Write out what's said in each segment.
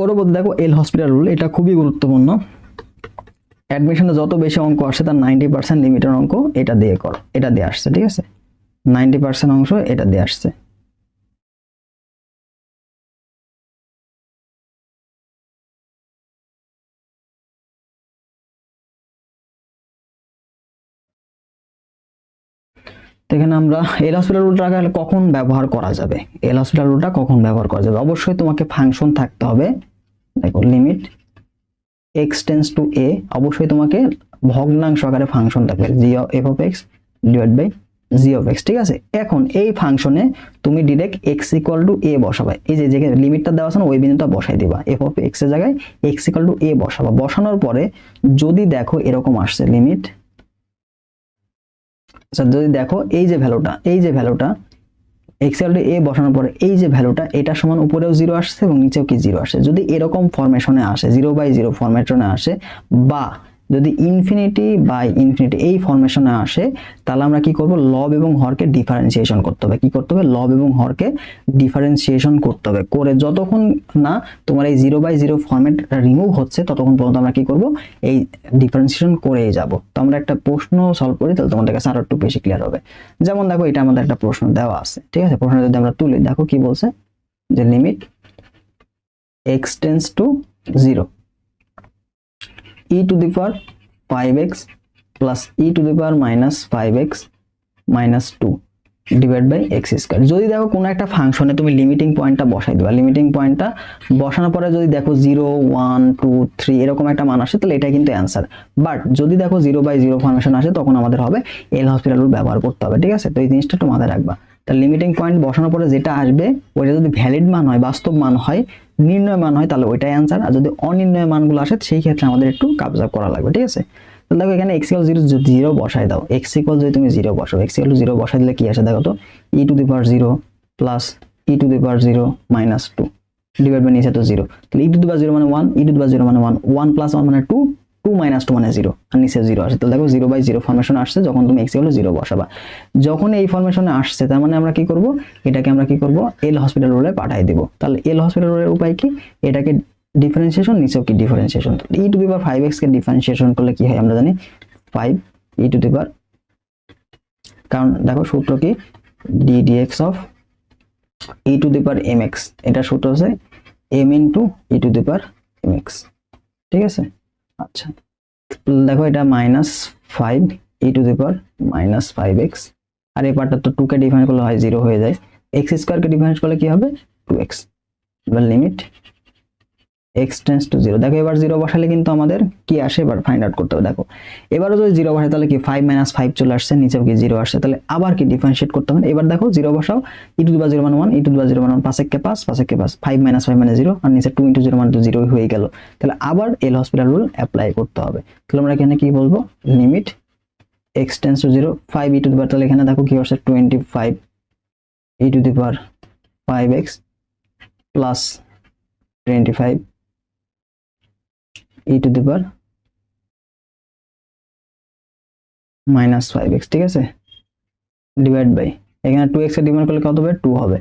পরবর্তী দেখো এল hospital rule এটা খুবই গুরুত্বপূর্ণ। অ্যাডমিশনে যত বেশি অঙ্ক আসে, তার নাইনটি পার্সেন্ট লিমিটের অঙ্ক এটা দিয়ে কর, এটা দিয়ে আসছে, ঠিক আছে? নাইনটি পার্সেন্ট অংশ এটা দিয়ে আসছে। এখানে আমরা এল হসপিটাল রুলটা কখন ব্যবহার করা যাবে? এল হসপিটাল রুলটা কখন ব্যবহার করা যাবে? অবশ্যই তোমাকে ফাংশন থাকতে হবে দেখো লিমিট এক্সটেন্স টু এ অবশ্যই তোমাকে ভগ্নাংশ আকারে ফাংশন থাকবে g f of x divide by g of x ঠিক আছে? এখন এই ফাংশনে তুমি direct x equal to a বসাবে। এই যে যে লিমিটটা দেওয়া আছে ওই বিন্দুটা বসাই দিবা। এফ অফ এক্সের জায়গায় এক্স ইকুয়াল টু এ বসাবা। বসানোর পরে যদি দেখো এরকম আসছে লিমিট আচ্ছা যদি দেখো এই যে ভ্যালুটা এই যে ভ্যালুটা এক্স ইকুয়াল এ বসানোর পরে এই যে ভ্যালুটা এটা সমান উপরেও জিরো আসছে এবং নিচেও কি জিরো আসে যদি এরকম ফরমেশনে আসে জিরো বাই জিরো ফরমেশনে আসে, বা যদি ইনফিনিটি বাই ইনফিনিটি এই ফরমেশনে আসে, তাহলে আমরা কি করব? লব এবং হরকে ডিফারেন্সিয়েশন করতে হবে। কি করতে হবে? লব এবং হরকে ডিফারেন্সিয়েশন করতে হবে। করে যতক্ষণ না তোমার এই zero by zero format remove হচ্ছে, ততক্ষণ পর্যন্ত আমরা কি করব? এই ডিফারেন্সিয়েশন করেই যাব। তো আমরা একটা প্রশ্ন সলভ করি, তাহলে তোমাদের কাছে আরও একটু বেশি ক্লিয়ার হবে। যেমন দেখো, এটা আমাদের একটা প্রশ্ন দেওয়া আছে, ঠিক আছে? প্রশ্ন যদি আমরা তুলি, দেখো কি বলছে? যে limit x tends to zero e to the power 5x plus e to the power minus 5x minus 2 divide by x square যদি দেখো কোনো একটা ফাংশনে তুমি লিমিটিং পয়েন্টটা বসাই দিবা লিমিটিং পয়েন্টটা বসানোর পরে যদি দেখো জিরো ওয়ান টু থ্রি এরকম একটা মান আসে, তাহলে এটাই কিন্তু অ্যান্সার বাট যদি দেখো জিরো বাই জিরো ফাংশন আসে, তখন আমাদের হবে এল হসপিটাল রুল ব্যবহার করতে হবে, ঠিক আছে? তো এই জিনিসটা একটু মাথায় রাখবা। তাহলে লিমিটিং পয়েন্ট বসানোর পরে যেটা আসবে, ওইটা যদি ভ্যালিড মান হয়, বাস্তব মান হয়, নির্ণয় মান হয়, তাহলে ওইটাই অ্যান্সার আর যদি অনির্ণয় মানগুলো আসে, সেই ক্ষেত্রে আমাদের একটু কাবজাব করা লাগবে, ঠিক আছে? দেখো এখানে এক্স ইকুয়াল জিরো জিরো বসাই দাও এক্স ইকুয়াল যদি তুমি জিরো বসাও এক্স ইকুয়াল জিরো বসাই দিলে কি আসে দেখো তো? E to the power zero plus e to the power zero minus two divide by নিচে তো জিরো তাহলে e to the power zero মানে one e to the power zero মানে ওয়ান ওয়ান প্লাস ওয়ান মানে two two minus two মানে zero আর নিচে zero আসে। তাহলে দেখো জিরো বাই জিরো ফর্মেশন আসছে যখন তুমি এক্স ইকুয়াল জিরো বসাবা। যখন এই ফরমেশনে আসছে, তার মানে আমরা কি করব? এটাকে আমরা কি করব? এল হসপিটাল রোলে পাঠিয়ে দিব। তাহলে এল হসপিটাল রোলের উপায় কি? এটাকে ডিফারেন্সিয়েশন নিচেও কি differentiation e to the power five x K differentiation করলে কি হয় আমরা জানি? ফাইভ ই টু দি পাওয়ার কারণ দেখো সূত্র কি? D dx of e to the power m x এটা সূত্র হচ্ছে m into e to the power m x ঠিক আছে? আচ্ছা। দেখো এটা minus five e to the power minus five x আর এই পার্টটা তো টুকে ডিফাইন করলে হয় জিরো হয়ে যায়। এক্স স্কোয়ারকে ডিফাইন করলে কি হবে? Two x limit x tends to zero দেখো, এবার জিরো বসালে কিন্তু আমাদের কি আসে? এবার ফাইন্ড আউট করতে হবে। দেখো, এবারও যদি জিরো বসে, তাহলে কি ফাইভ মাইনাস ফাইভ চলে আসছে, নিচেও কি জিরো আসছে? তাহলে আবার কি ডিফারেন্সিয়েট করতে হবে? এবার দেখো জিরো বসাও ই টু জিরো মানে ওয়ান ই টু জিরো মানে ওয়ান পাঁচ একে পাঁচ পাঁচ একে পাঁচ ফাইভ মাইনাস ফাইভ মানে জিরো আর নিচে টু ইন্টু জিরো মানে তো জিরো হয়ে গেল। তাহলে আবার এল হসপিটাল রুল অ্যাপ্লাই করতে হবে। তাহলে আমরা এখানে কি বলব? Limit x tends to zero five e to the power তাহলে এখানে দেখো কি হচ্ছে twenty five to the power five x plus twenty five to the power minus five x ঠিক আছে? ডিভাইড বাই এখানে টু এক্সের ডিভাইড করলে কত হবে? টু হবে।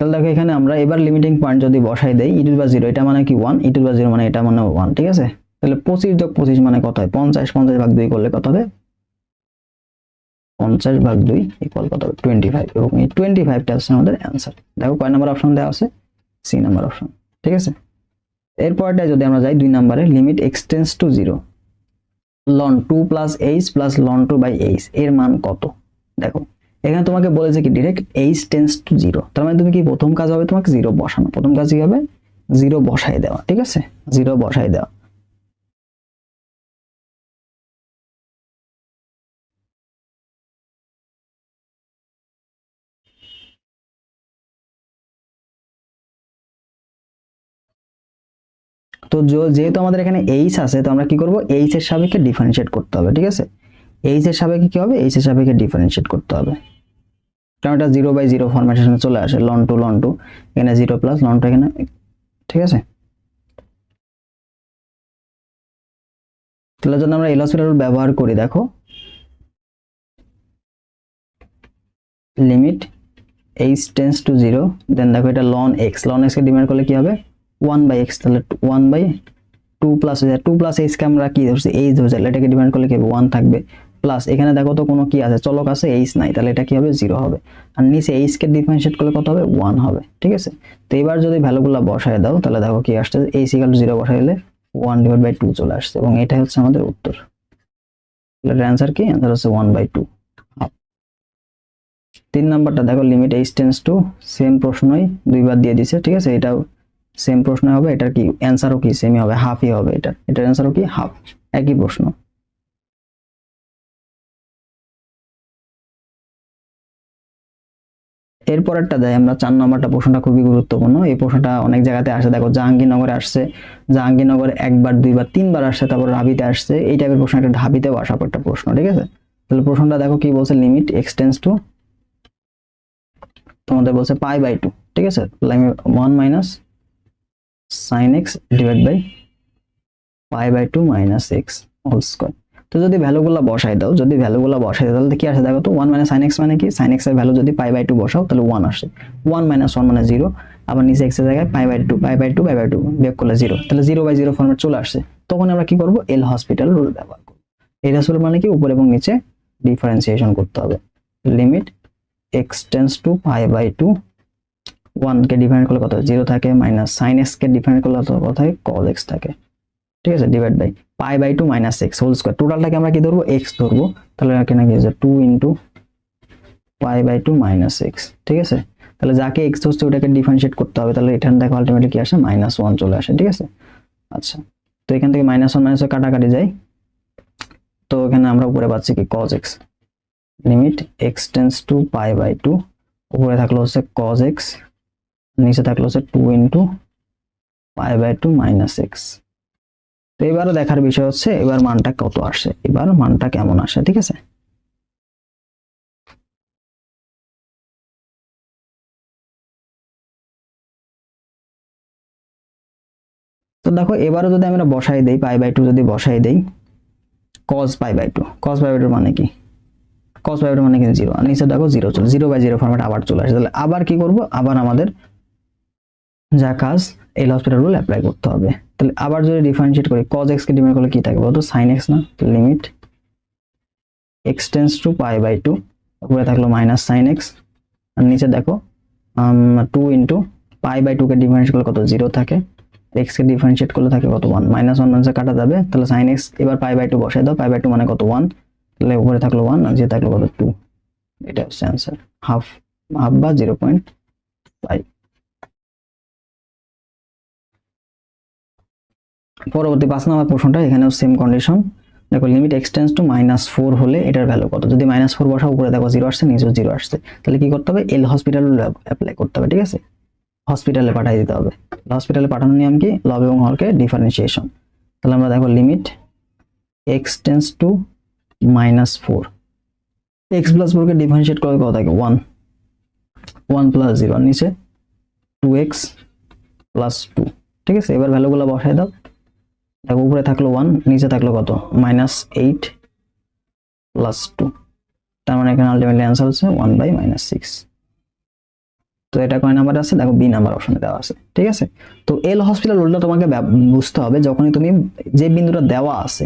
তাহলে দেখো এখানে আমরা এবার লিমিটিং পয়েন্ট যদি বসাই দেই ই টু বা জিরো এটা মানে কি ওয়ান ই টু বা জিরো মানে এটা মানে ওয়ান ঠিক আছে? তাহলে পঁচিশ যোগ পঁচিশ মানে কত হয়? পঞ্চাশ পঞ্চাশ ভাগ দুই করলে কত হবে? পঞ্চাশ ভাগ দুই ইকুয়াল কত হবে? টোয়েন্টি ফাইভ এবং এই টোয়েন্টি ফাইভটা হচ্ছে আমাদের অ্যান্সার দেখো কয় নাম্বার অপশন দেওয়া আছে? সি নাম্বার অপশন ঠিক আছে? এরপরটা যদি আমরা যাই দুই নম্বরে limit x tends to zero ln two plus h plus ln two by h এর মান কত? দেখো, এখানে তোমাকে বলেছে কি direct h tends to zero তার মানে তুমি কি প্রথম কাজ হবে? তোমাকে জিরো বসানো। প্রথম কাজ কি হবে? জিরো বসাই দেওয়া, ঠিক আছে? জিরো বসাই দেওয়া। তো যেহেতু আমাদের এখানে এইচ আছে, তো আমরা কি করব? এইচ এর সাপেক্ষে ডিফারেন্সিয়েট করতে হবে, ঠিক আছে? এইচ এর সাপেক্ষে কি হবে? এইচ এর সাপেক্ষে ডিফারেন্সিয়েট করতে হবে। কারণ এটা জিরো বাই জিরো ফরম্যাটেশনে চলে আসে লন টু লন টু এখানে জিরো প্লাস লন টু এখানে, ঠিক আছে? তাহলে যদি আমরা এলসিটার ব্যবহার করি, দেখো। Limit h tends to zero then দেখো এটা লন এক্স লন এক্স কে ডিমান্ড করলে কি হবে? ওয়ান বাই এক্স তাহলে ওয়ান বাই টু প্লাস হয়ে যায়। টু প্লাস এইচকে আমরা কি ধরছি? এইচ ধরছি। এটাকে ডিমান্ড করলে কি হবে? ওয়ান থাকবে। প্লাস এখানে দেখো তো কোনো কি আছে? চলক আছে এইচ নাই। তাহলে এটা কি হবে? জিরো হবে। আর নিচে এইচকে ডিফারেন্সিয়েট করলে কত হবে? ওয়ান হবে। ঠিক আছে? তো এবার যদি ভ্যালুগুলো বসায় দাও, তাহলে দেখো কি আসছে? এইচ ইকাল জিরো বসাইলে ওয়ান ডিভাইড বাই টু চলে আসছে। এবং এটাই হচ্ছে আমাদের উত্তর। তাহলে অ্যান্সার কি? অ্যান্সার হচ্ছে ওয়ান বাই টু তিন নাম্বারটা দেখো limit h tends to same প্রশ্নই দুইবার দিয়ে দিছে। ঠিক আছে? এটাও সেম প্রশ্ন হবে, এটার কি অ্যান্সারও কি সেমই হবে হাফই হবে এটা। এটার অ্যান্সারও কি হাফ একই প্রশ্ন। এরপরেরটা দেয়, আমরা চার নম্বরটা প্রশ্নটা খুবই গুরুত্বপূর্ণ। এই প্রশ্নটা অনেক জায়গাতে আসে, দেখো জাহাঙ্গীরনগরে আসছে। জাহাঙ্গীরনগরে একবার, দুইবার, তিনবার আসছে, তারপর রাবিতে আসছে। এই টাইপের প্রশ্ন একটা ঢাবিতেও আসা একটা প্রশ্ন, ঠিক আছে? তাহলে প্রশ্নটা দেখো কি বলছে লিমিট এক্সটেন্স টু তোমাদের বলছে পাই বাই টু ঠিক আছে? One minus sine x divide by pi by two minus x whole square তো যদি ভ্যালুগুলো বসাই দাও, যদি ভ্যালুগুলো বসাই দাও, তাহলে কি আসে? দেখো তো ওয়ান মাইনাস সাইন এক্স মানে কি? সাইন এক্সের ভ্যালু যদি পাই বাই টু বসাও, তাহলে ওয়ান আসে। ওয়ান মাইনাস ওয়ান মানে জিরো আবার নিচে এক্সের জায়গায় pi by two pi by two pi by two বিয়োগ করলে জিরো তাহলে জিরো বাই জিরো ফর্মেট চলে আসছে। তখন আমরা কি করব? এল হসপিটাল রুল ব্যবহার করব। এল হসপিটাল মানে কি? উপর এবং নিচে ডিফারেন্সিয়েশন করতে হবে। Limit x tends to pi by two ওয়ানকে ডিফারেন্ট করলে কত? জিরো থাকে মাইনাস সাইন এক্স কে ডিফারেন্ট করলে কত থাকে কজ এক্স থাকে। ঠিক আছে? Divide by pi by two minus x whole square টোটালটাকে আমরা কি ধরবো? এক্স ধরবো। তাহলে এখানে কি two into pi by two minus x ঠিক আছে? তাহলে যাকে এক্স হচ্ছে ওটাকে ডিফারেন্সিয়েট করতে হবে। তাহলে এখান থেকে আলটিমেটলি কি আসে? মাইনাস ওয়ান চলে আসে। ঠিক আছে? আচ্ছা। তো এখান থেকে মাইনাস ওয়ান মাইনাস কাটাকাটি যায়। তো এখানে আমরা উপরে পাচ্ছি কি? Cos x limit x tends to pi by two উপরে থাকল হচ্ছে কজ এক্স নিচে থাকল হচ্ছে two into pi by two minus x তো এবারও দেখার বিষয় হচ্ছে এবার মানটা কত আসে এবার মানটা কেমন আসে ঠিক আছে? তো দেখো, এবারও যদি আমরা বসাই দেই পাই বাই টু যদি বসাই দেই cos pi by two cos pi by two মানে কি? কজ পাই বাই টু মানে কি? জিরো নিচে দেখো জিরো চলে জিরো বাই জিরো ফর্মেট আবার চলে আসে তাহলে আবার কি করব? আবার আমাদের যা কাজ এল হসপিটাল রুল অ্যাপ্লাই করতে হবে। তাহলে আবার যদি ডিফারেন্সিয়েট করি কজ এক্স কে ডিফারেন্ট করলে কি থাকে বলতো? সাইন এক্স না? Limit x tends to pi by two উপরে থাকল মাইনাস সাইন এক্স আর নিচে দেখো টু ইন্টু পাই বাই টুকে ডিফারেন্সিয়েট করলে কত? জিরো থাকে। এক্স কে ডিফারেন্সিয়েট করলে থাকে কত? ওয়ান মাইনাস ওয়ান মাইনাসে কাটা যাবে, তাহলে সাইন এক্স এবার পাই বাই টু বসাই দাও। পাই বাই টু মানে কত? ওয়ান তাহলে উপরে থাকল ওয়ান আর যে থাকল কত? টু এটা হচ্ছে অ্যান্সার হাফ হাফ বা জিরো পয়েন্ট ফাইভ পরবর্তী পাঁচ নম্বর প্রশ্নটা, এখানেও সেম কন্ডিশন দেখো limit x tends to minus four হলে এটার ভ্যালু কত? যদি মাইনাস ফোর বসা উপরে দেখো জিরো আসছে, নিচেও জিরো আসছে। তাহলে কি করতে হবে? এল হসপিটাল অ্যাপ্লাই করতে হবে, ঠিক আছে? হসপিটালে পাঠিয়ে দিতে হবে। হসপিটালে পাঠানোর নিয়ম কি? লব এবং হরকে ডিফারেন্সিয়েশন তাহলে আমরা দেখো limit x tends to minus four x plus ফোরকে ডিফারেন্সিয়েট করে কত থাকে ওয়ান ওয়ান প্লাস জিরো নিচে টু এক্স প্লাস টু ঠিক আছে? এবার ভ্যালুগুলো বসাই দাও। দেখো, উপরে থাকল ওয়ান নিচে থাকল কত? মাইনাস এইট প্লাস টু তার মানে এখানে আলটিমেটলি অ্যান্সার হচ্ছে ওয়ান বাই মাইনাস সিক্স তো এটা কয় নাম্বার আছে? দেখো বি নাম্বার অপশনে দেওয়া আছে, ঠিক আছে? তো এল হসপিটাল রুলটা তোমাকে বুঝতে হবে, যখনই তুমি যে বিন্দুটা দেওয়া আছে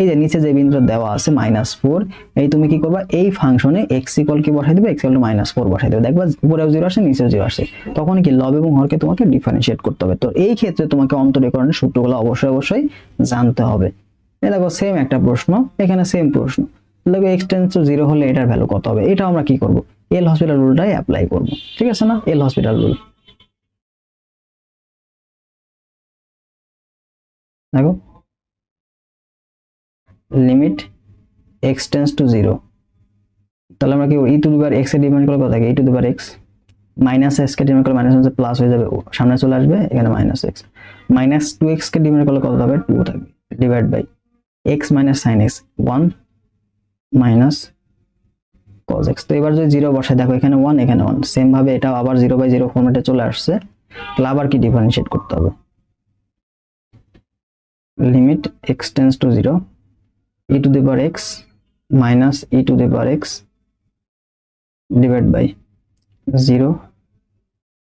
এই যে নিচে যে বিন্দুটা দেওয়া আছে মাইনাস ফোর এই তুমি কি করবা? এই ফাংশনে এক্স ইকুয়াল কি বসাই দেবে? এক্স ইকুয়াল মাইনাস ফোর বসাই দেবে। দেখবা উপরেও জিরো আসে নিচেও জিরো আসে। তখন কি লব এবং হরকে তোমাকে ডিফারেন্সিয়েট করতে হবে। তো এই ক্ষেত্রে তোমাকে অন্তরীকরণের সূত্রগুলো অবশ্যই অবশ্যই জানতে হবে। দেখো সেম একটা প্রশ্ন, এখানে সেম প্রশ্ন। দেখো এক্সটেন্স টু জিরো হলে এটার ভ্যালু কত হবে? এটা আমরা কি করব? এল হসপিটাল রুলটাই অ্যাপ্লাই করব। ঠিক আছে না? এল হসপিটাল রুল দেখো limit x tends to zero তাহলে আমরা কি ই টু দিবার এক্সের ডিমান্ড করলে থাকে? E to the power x minus x K demand করলে মাইনাস হচ্ছে প্লাস হয়ে যাবে। সামনে চলে আসবে, এখানে minus x minus two x কে ডিমান্ড করলে কত হবে? টু থাকবে। Divide by x minus sine x one minus cos x তো এবার যদি জিরো বসায় দেখো এখানে ওয়ান এখানে ওয়ান সেম ভাবে এটাও আবার জিরো বাই জিরো ফর্মেটে চলে আসছে। তাহলে আবার কি ডিফারেন্সিয়েট করতে হবে? Limit x tends to zero e to the power x minus e to the power x divide by zero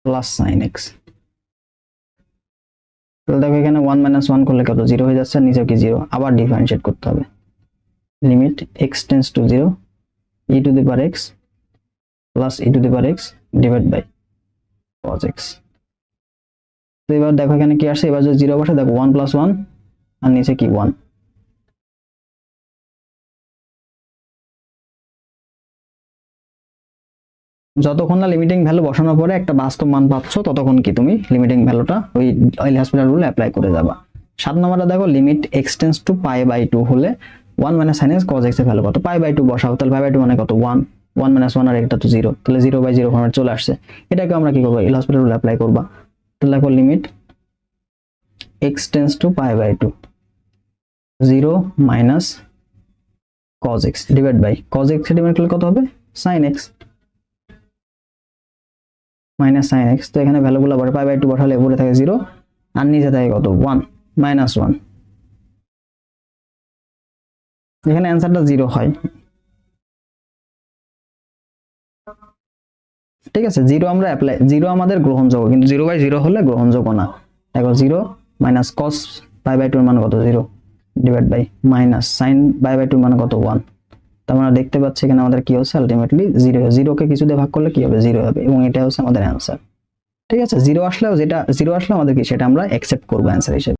plus sine x তাহলে দেখো এখানে ওয়ান মাইনাস ওয়ান করলে কত? জিরো হয়ে যাচ্ছে, নিচেও কি জিরো আবার ডিফারেন্সিয়েট করতে হবে। Limit x tends to zero e to the power x plus e to the power x divide by cos x তো এবার দেখো এখানে কি আসছে? এবার যদি জিরো বসে, দেখো ওয়ান প্লাস ওয়ান আর নিচে কি ওয়ান যতক্ষণ না লিমিটিং ভ্যালু বসানোর পরে একটা বাস্তব মান পাচ্ছ, ততক্ষণ কি তুমি লিমিটিং ভ্যালুটা ওই অয়েল হসপিটাল রুল অ্যাপ্লাই করে যাবা। সাত নম্বরটা দেখো limit x tends to pi by two হলে ওয়ান মাইনাস সাইন কজ এক্সের ভ্যালু কত? পাই বাই টু বসাও, তাহলে পাই বাই টু মানে কত? ওয়ান ওয়ান মাইনাস ওয়ান আর একটা তো জিরো তাহলে জিরো বাই জিরো ফর্মেট চলে আসছে। এটাকে আমরা কি করব? এল হসপিটাল রুল অ্যাপ্লাই করবা। তাহলে দেখো limit x tends to pi by two zero minus cos x divide by cos x divide করলে কত হবে? Sine x minus sine x তো এখানে ভ্যালুগুলো আবার পাই বাই টু বসালে উপরে থাকে জিরো আর নিচে থাকে কত? ওয়ান মাইনাস ওয়ান এখানে অ্যান্সারটা জিরো হয়। ঠিক আছে জিরো আমরা অ্যাপ্লাই জিরো আমাদের গ্রহণযোগ্য কিন্তু জিরো বাই জিরো হলে গ্রহণযোগ্য না। দেখো zero minus cos pi by টুর মান কত? Zero divide by minus sine by by টুর মান কত? ওয়ান আমরা দেখতে পাচ্ছি এখানে আমাদের কি হচ্ছে? আলটিমেটলি জিরো জিরোকে কিছু দিয়ে ভাগ করলে কি হবে? জিরো হবে এবং এটা হচ্ছে আমাদের অ্যান্সার ঠিক আছে? জিরো আসলেও যেটা জিরো আসলে আমাদের কি? সেটা আমরা অ্যাকসেপ্ট করব অ্যান্সার হিসেবে।